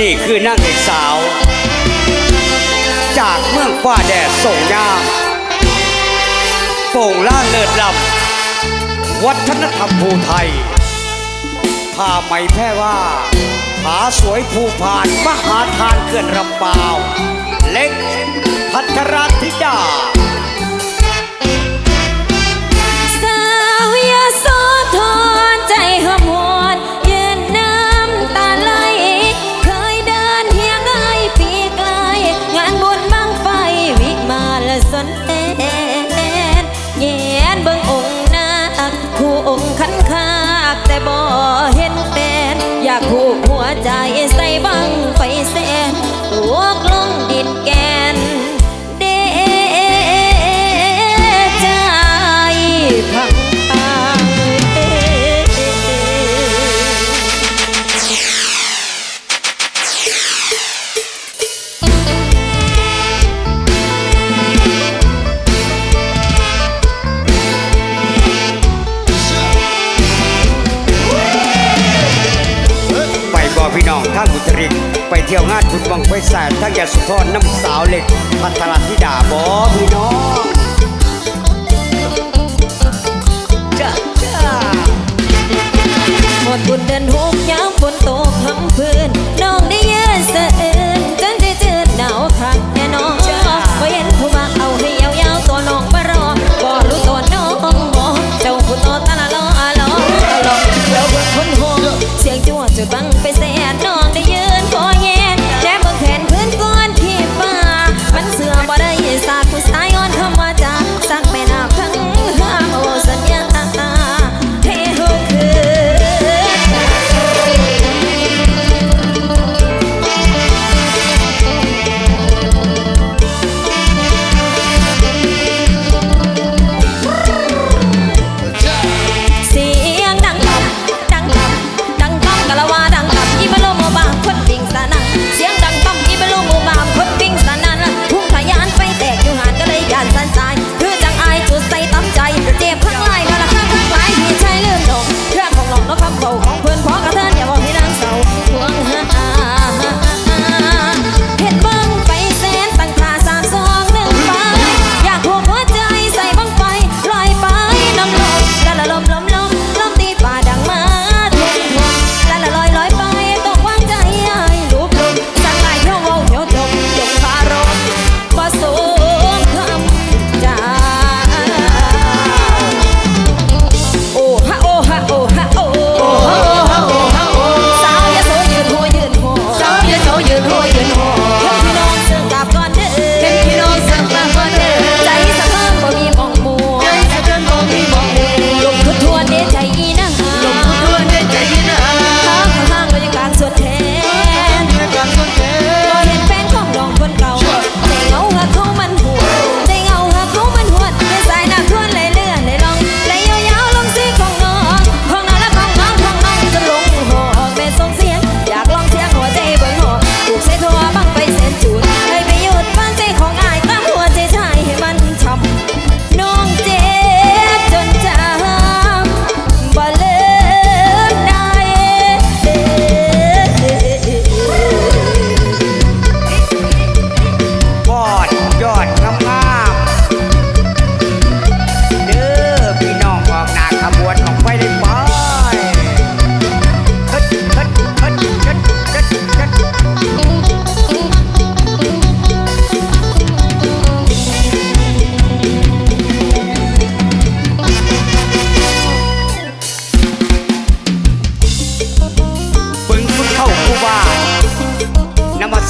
นี่คือนางเอกสาว จากเมืองฟ้าแดดส่งยาโป่งล่าเลิศลำวัฒนธรรมภูไทยผ้าไหมแพร่ว่าผาสวยภูผ่านมหาทานเขื่อนรำเปล่าเล็กพัทรธิดา ทั้งยาสุพรน้ำสาวเหล็กพัทรธิดาบอพี่น้อง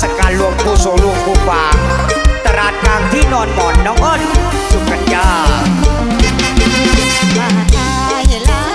สการหลวงปู่โสลูกปู่ปางตลาดกลางที่นอนหมอนน้องอ้นสุกัญญาาา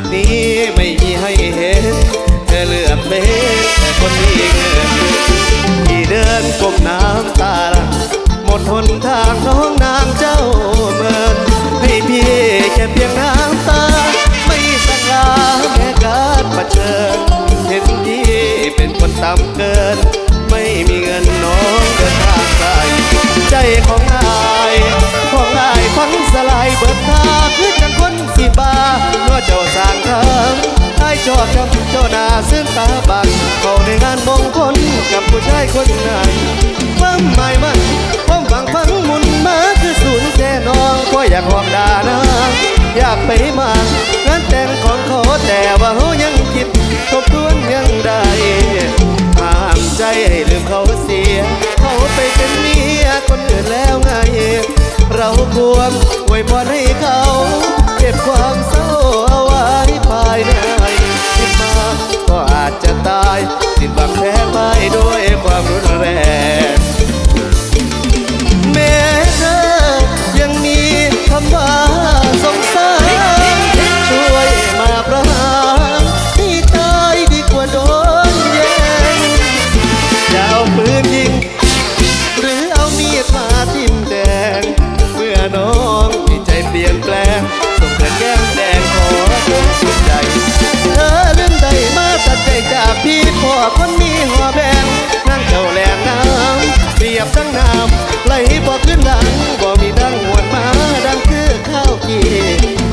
ดนี้ไม่มีให้เห็นเธอเลือกเป็นแต่คนที่เงินที่เดินกลน้ำตาลหมดหนทางน้องนางเจ้าเมินให้พี่แค่เพียงน้ำตา ไม่สักลาแม้การประเชิญเห็นพี่เป็นคนต่ำเกิน ไม่มีเงินน้องเดินทางไกลใจของนายของนายฟังสลายเบิดทาง เจ้าสางทางไอ้ชอบจำเจ้านาซึ่งตาบังเข้าในงานมงคลกับผู้ชายคนนั้นความหม่มันความหวังฟังมุนมาคือศูนย์แน่นองก็อยากหอกดานางอยากไปมางานแต่งของเขาแต่ว่าเขายังคิดทบทวนยังได้ห้ามใจให้ลืมเขาเสีย เขาไปเป็นเมียคนอื่นแล้วไง เราควรไว้พอให้เขา เก็บความเศร้าเอาไว้ภายในคิดมาก็อาจจะตายสิ้นหวัง ทั้งน้ำไหลบ่ขึ้นหลังบ่มีดังหวนมาดังคือข้าวกี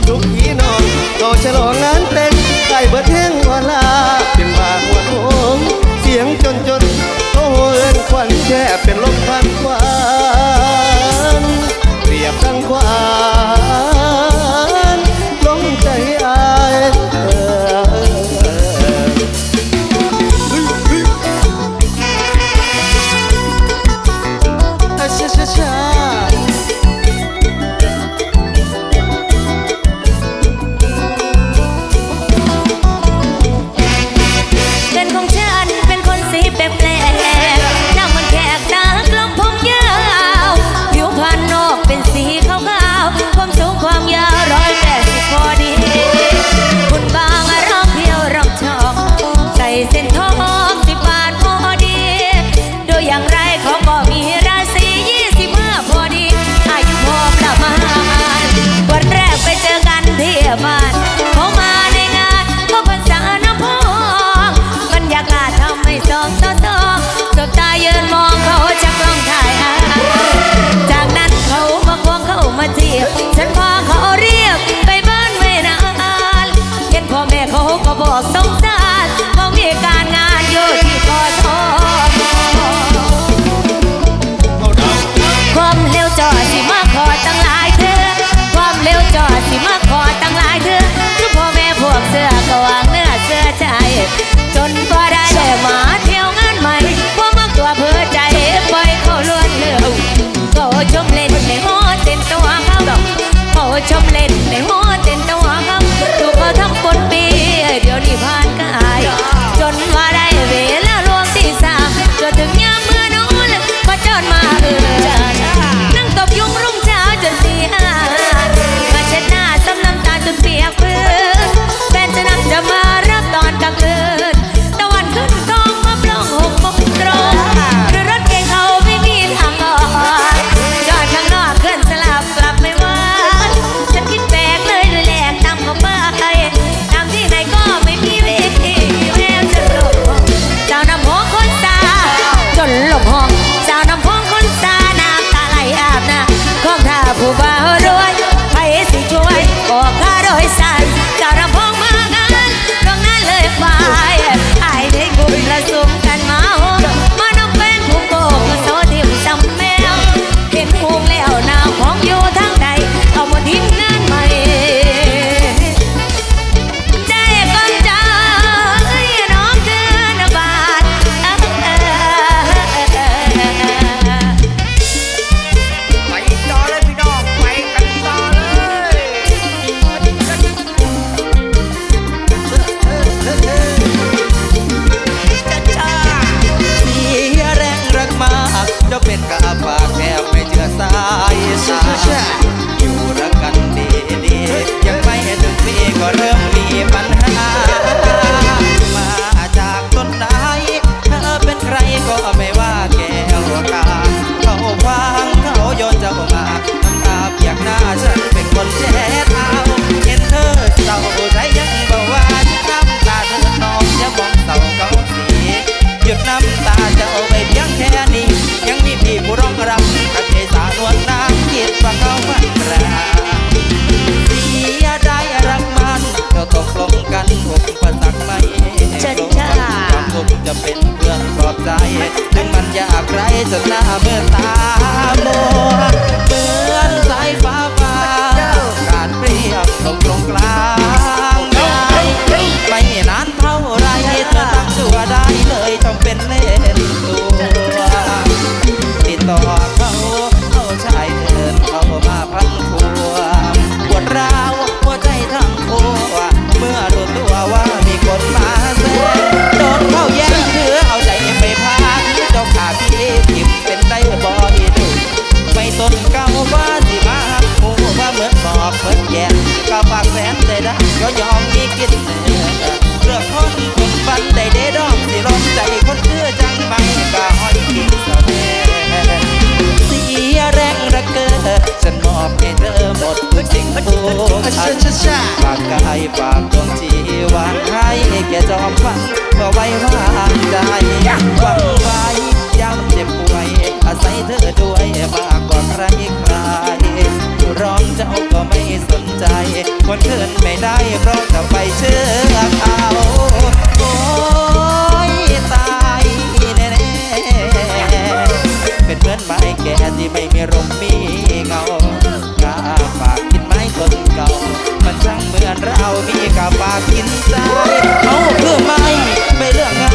ทุกที่นองก็ฉลองงานเต้นไก่เบิดเท่งวลาเป็นบางวันโงเสียงจนจนโอ้เอินควันแค่เป็นลมควันควัน 谢谢。 ค่จอมฟังเพื่อไว้วางใจหวังไว้ย้ำเจ็บป่วย อาศัยเธอด้วยมากกว่าใครใครร้องเจ้าก็ไม่สนใจ คนเพื่อนไม่ได้เพราะจะไปเชื่อเขา ไม่แก่ที่ไม่มีร่มมีเงากาฝากกินไม้คนเก่า มันช่างเหมือนเรามีกาฝากกินใจเอาเพื่อไม่ไม่เลือกงาน